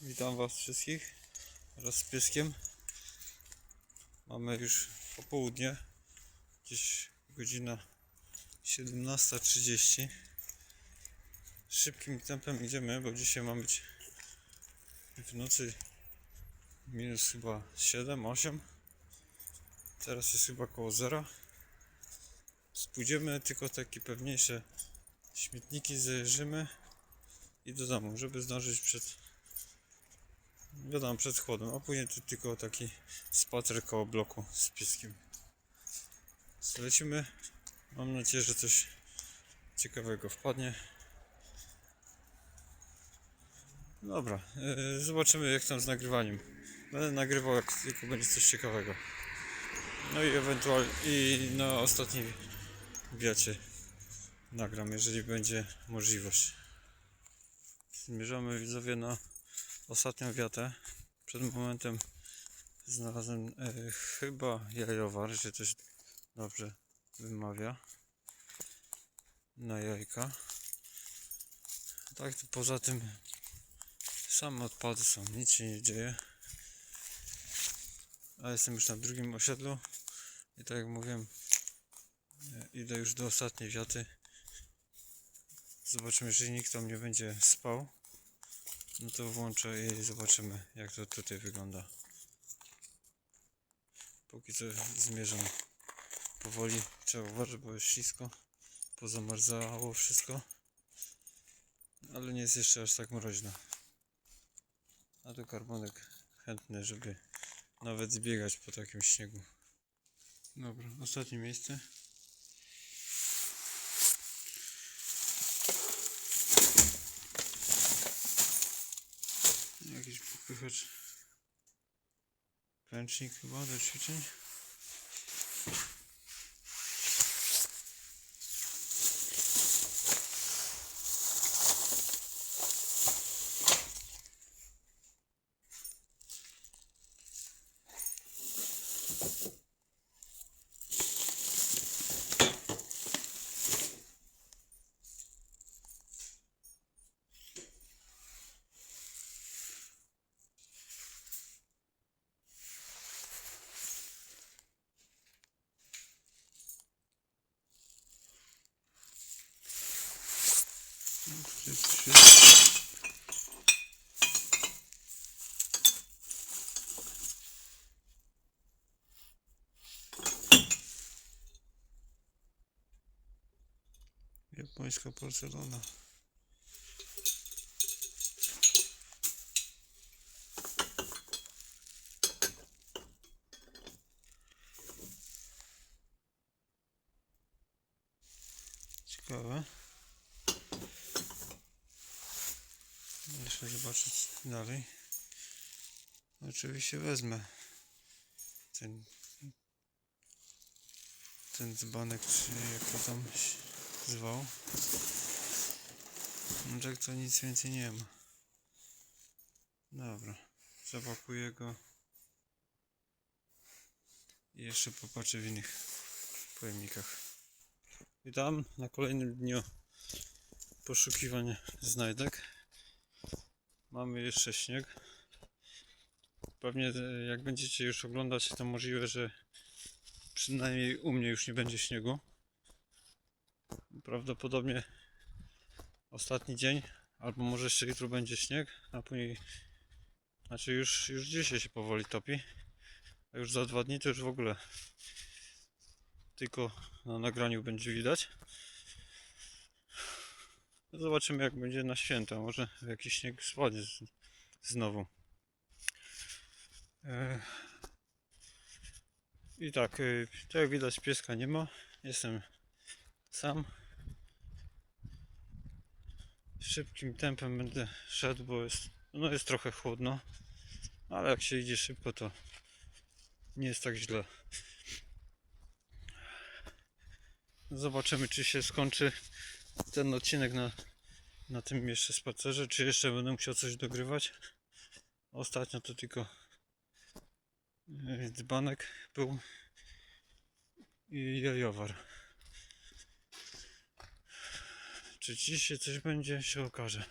Witam Was wszystkich wraz z pieskiem. Mamy już popołudnie, gdzieś godzina 17.30. Szybkim tempem idziemy, bo dzisiaj ma być w nocy minus chyba 7-8. Teraz jest chyba koło zera. Spójdziemy tylko takie pewniejsze śmietniki zajeżymy i do domu, żeby zdążyć przed wiadomo, przed chłodem, a później tylko taki spacer koło bloku z pieskiem. Lecimy. Mam nadzieję, że coś ciekawego wpadnie. Dobra, yy, zobaczymy jak tam z nagrywaniem. Będę nagrywał jak tylko będzie coś ciekawego. No i ewentualnie i na ostatniej wiacie nagram, jeżeli będzie możliwość. Zmierzamy widzowie na ostatnią wiatę. Przed momentem znalazłem e, chyba jajowar, że coś dobrze wymawia. Na jajka. Tak, to poza tym same odpady są, nic się nie dzieje. A jestem już na drugim osiedlu i tak jak mówiłem, e, idę już do ostatniej wiaty. Zobaczymy, jeżeli nikt tam nie będzie spał. No to włączę i zobaczymy jak to tutaj wygląda. Póki co zmierzam powoli. Trzeba uważać, bo jest ślisko. Pozamarzało wszystko. Ale nie jest jeszcze aż tak mroźno. A tu karbonek chętny, żeby nawet zbiegać po takim śniegu. Dobra, ostatnie miejsce. Popychacz. Ręcznik chyba do ćwiczeń. No, tutaj trzy. Japońska porcelana. Ciekawe. Jeszcze zobaczyć dalej. Oczywiście wezmę ten ten dzbanek, czy jak to tam zwał. No tak to nic więcej nie ma. Dobra, zapakuję go i jeszcze popatrzę w innych pojemnikach. Witam na kolejnym dniu poszukiwań znajdek. Mamy jeszcze śnieg. Pewnie e, jak będziecie już oglądać, to możliwe, że przynajmniej u mnie już nie będzie śniegu. Prawdopodobnie ostatni dzień, albo może jeszcze jutro będzie śnieg, a później, znaczy już, już dzisiaj się powoli topi, a już za dwa dni to już w ogóle tylko na nagraniu będzie widać. Zobaczymy jak będzie na święta. Może jakiś śnieg spadnie znowu. E, I tak, tak jak widać pieska nie ma. Jestem sam. Szybkim tempem będę szedł, bo jest, no jest trochę chłodno. Ale jak się idzie szybko to nie jest tak źle. Zobaczymy czy się skończy ten odcinek na, na tym jeszcze spacerze, czy jeszcze będę musiał coś dogrywać. Ostatnio to tylko e, dzbanek był i jajowar. Czy dzisiaj coś będzie, się okaże.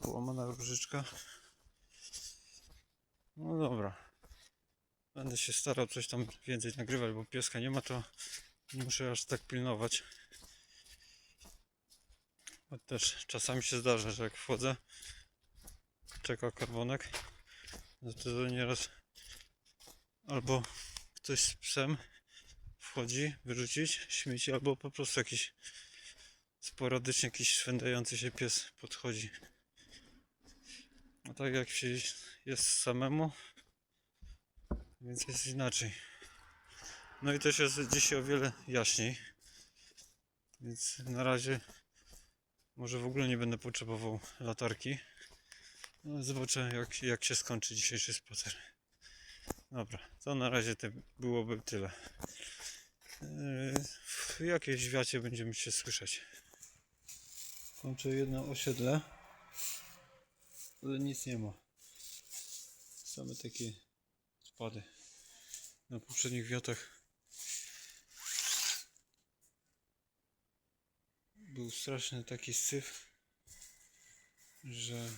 połamana różyczka. No dobra. Będę się starał coś tam więcej nagrywać, bo pieska nie ma, to nie muszę aż tak pilnować. Bo też czasami się zdarza, że jak wchodzę, czeka karbonek, no to nieraz albo ktoś z psem wchodzi wyrzucić śmieci, albo po prostu jakiś sporadycznie jakiś szwendający się pies podchodzi. A tak jak się jest samemu, więc jest inaczej. No i też jest dzisiaj o wiele jaśniej. Więc na razie może w ogóle nie będę potrzebował latarki. No, zobaczę jak, jak się skończy dzisiejszy spacer. Dobra, to na razie to byłoby tyle. W jakiejś wiacie będziemy się słyszeć. Kończę jedno osiedle, ale nic nie ma. Same takie spady. Na poprzednich wiatach był straszny taki syf, że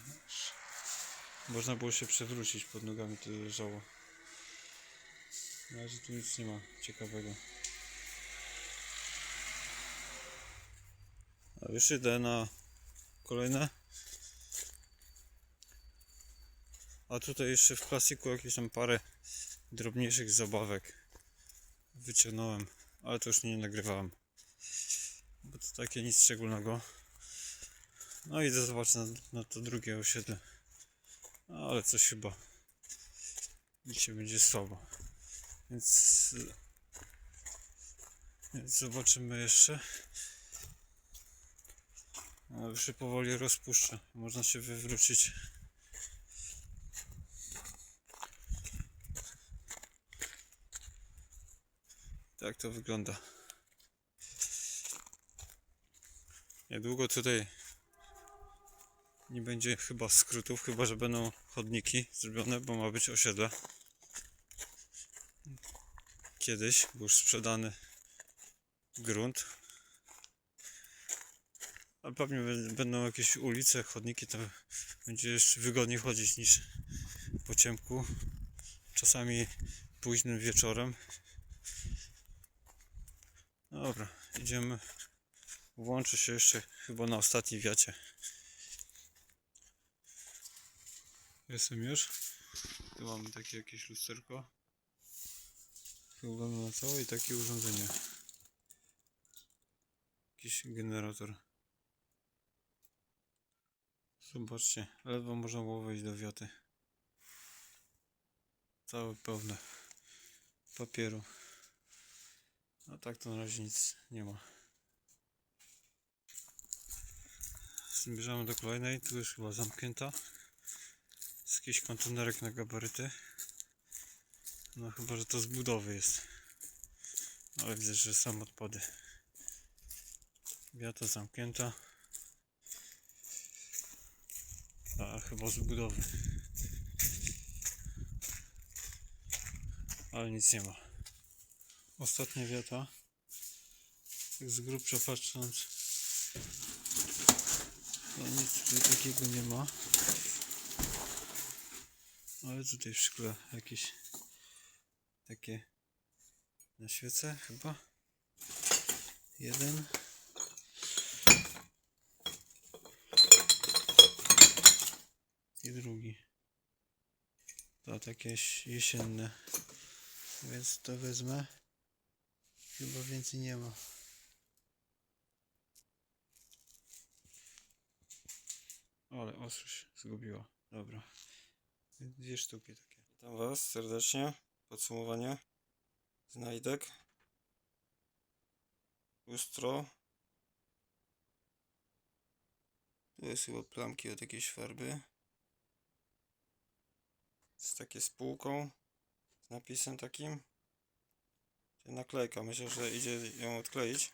można było się przewrócić pod nogami, to leżało. Na razie tu nic nie ma ciekawego. A już idę na kolejne. A tutaj jeszcze w plastiku jakieś tam parę drobniejszych zabawek wyciągnąłem, ale to już nie nagrywałem. Bo to takie nic szczególnego. No i idę zobaczyć na, na to drugie osiedle. No, ale coś chyba dzisiaj będzie słabo. Więc, więc zobaczymy jeszcze. A już się powoli rozpuszcza. Można się wywrócić. Tak to wygląda. Niedługo tutaj nie będzie chyba skrótów, chyba że będą chodniki zrobione, bo ma być osiedle. Kiedyś był już sprzedany grunt. Ale pewnie bę- będą jakieś ulice, chodniki, to będzie jeszcze wygodniej chodzić niż po ciemku. Czasami późnym wieczorem. Dobra, idziemy. Włączę się jeszcze chyba na ostatniej wiacie. Jestem już. Tu mamy takie jakieś lusterko. Chyba na całe i takie urządzenie. Jakiś generator. Zobaczcie, ledwo można było wejść do wiaty. Całe pełne papieru. A tak to na razie nic nie ma. Zbliżamy do kolejnej, tu już chyba zamknięta. Jest jakiś kontenerek na gabaryty. No chyba, że to z budowy jest. Ale widzę, że sam odpady. Wiata zamknięta. A chyba z budowy. Ale nic nie ma. Ostatnia wiata. Tak z grubsza patrząc. No nic tutaj takiego nie ma. Ale tutaj w szkle jakieś takie na świece chyba. Jeden. Drugi. To takie ś- jesienne. Więc to wezmę. Chyba więcej nie ma. Ale ostrość zgubiła. Dobra. Dwie sztuki takie. Witam Was serdecznie. Podsumowanie znajdek. Lustro. Tu jest chyba plamki od jakiejś farby. Jest takie z półką. Z napisem takim. Naklejka. Myślę, że idzie ją odkleić.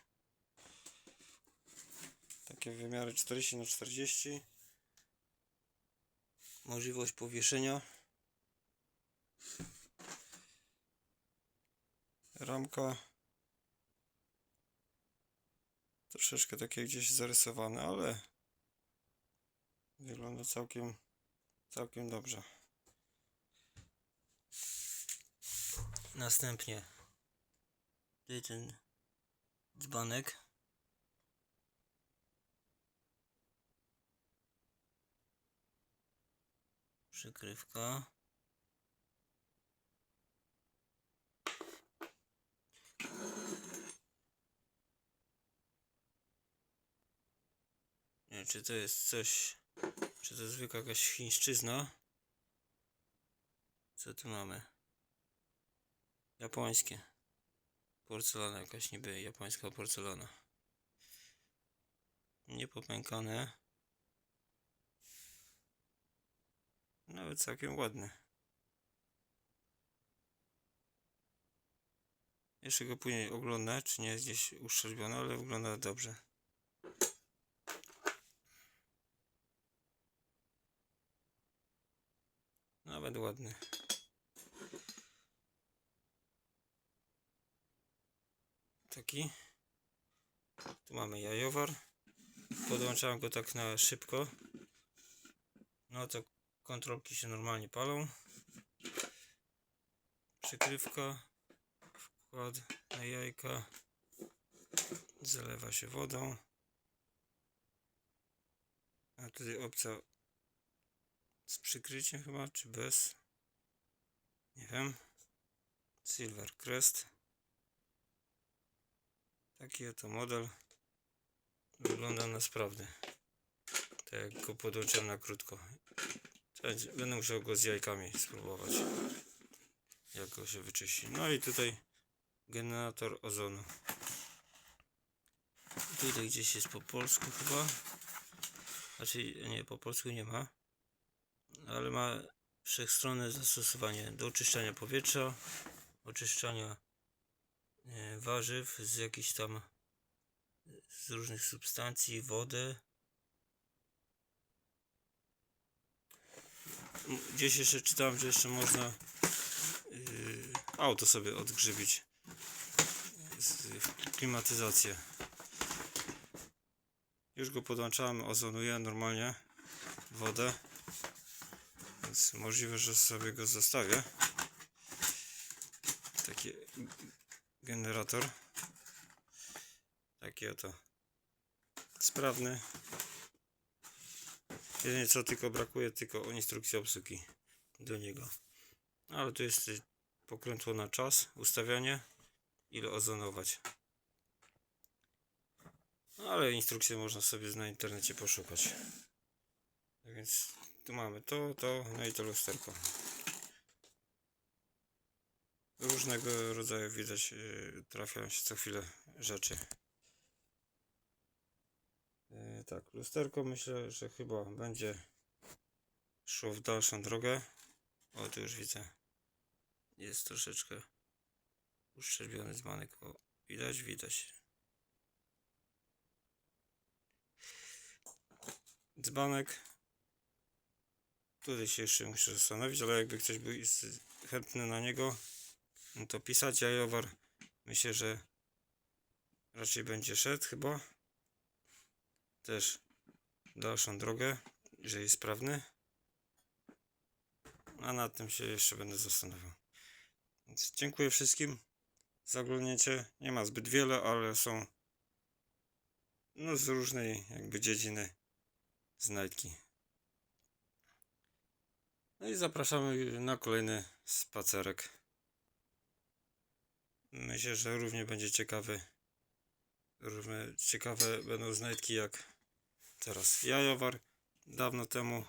Takie wymiary 40 na 40 Możliwość powieszenia. Ramka. Troszeczkę takie gdzieś zarysowane, ale wygląda całkiem, całkiem dobrze. Następnie tutaj ten dzbanek. Przykrywka. Nie wiem, czy to jest coś, czy to zwykła jakaś chińszczyzna. Co tu mamy? Japońskie. Porcelana jakaś niby japońska porcelana. Niepopękane. Nawet całkiem ładny. Jeszcze go później oglądam, czy nie jest gdzieś uszczerbiony, ale wygląda dobrze. Nawet ładny. Taki. Tu mamy jajowar. Podłączałem go tak na szybko. No to kontrolki się normalnie palą. Przykrywka. Wkład na jajka. Zalewa się wodą. A tutaj opcja z przykryciem chyba, czy bez? Nie wiem. Silver Crest. Taki oto model. Wygląda na sprawny. Tak go podłączyłem na krótko. Będę musiał go z jajkami spróbować. Jak go się wyczyści. No i tutaj generator ozonu. Tutaj gdzieś jest po polsku chyba. Znaczy nie, po polsku nie ma. Ale ma wszechstronne zastosowanie do oczyszczania powietrza, oczyszczania warzyw z jakichś tam z różnych substancji, wodę. M- Gdzieś jeszcze czytałem, że jeszcze można yy, auto sobie odgrzybić. Z, klimatyzację. Już go podłączałem, ozonuję normalnie wodę. Więc możliwe, że sobie go zostawię. Taki generator. Taki oto. Sprawny. Jedynie co tylko brakuje, tylko instrukcji obsługi do niego. Ale tu jest pokrętło na czas, ustawianie, ile ozonować. No, Ale instrukcje można sobie na internecie poszukać. Tak więc tu mamy to, to, no i to lusterko. Różnego rodzaju widać, yy, trafiają się co chwilę rzeczy. Yy, tak, lusterko myślę, że chyba będzie szło w dalszą drogę. O, tu już widzę. Jest troszeczkę uszczerbiony dzbanek. O, widać, widać. Dzbanek Tutaj się jeszcze muszę zastanowić, ale jakby ktoś był chętny na niego, no to pisać jajowar. Myślę, że raczej będzie szedł chyba. Też dalszą drogę, że jest sprawny. A nad tym się jeszcze będę zastanawiał. Więc dziękuję wszystkim za oglądnięcie. Nie ma zbyt wiele, ale są no z różnej jakby dziedziny znajdki. No i zapraszamy na kolejny spacerek. Myślę, że równie będzie ciekawy. Równie ciekawe będą znajdki jak teraz jajowar. Dawno temu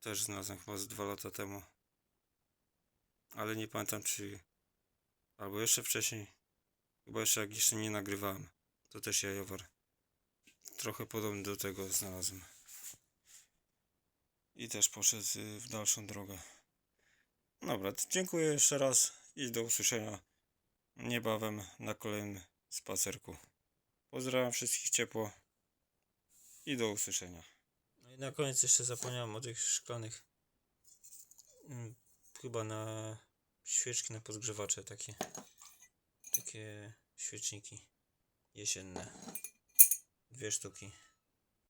też znalazłem chyba z dwa lata temu. Ale nie pamiętam czy albo jeszcze wcześniej. Chyba jeszcze jak jeszcze nie nagrywałem. To też jajowar. Trochę podobny do tego znalazłem i też poszedł y, w dalszą drogę. Dobra, dziękuję jeszcze raz i do usłyszenia niebawem na kolejnym spacerku. Pozdrawiam wszystkich ciepło i do usłyszenia. No i na koniec jeszcze zapomniałem o tych szklanych mm, chyba na świeczki na podgrzewacze takie takie świeczniki jesienne dwie sztuki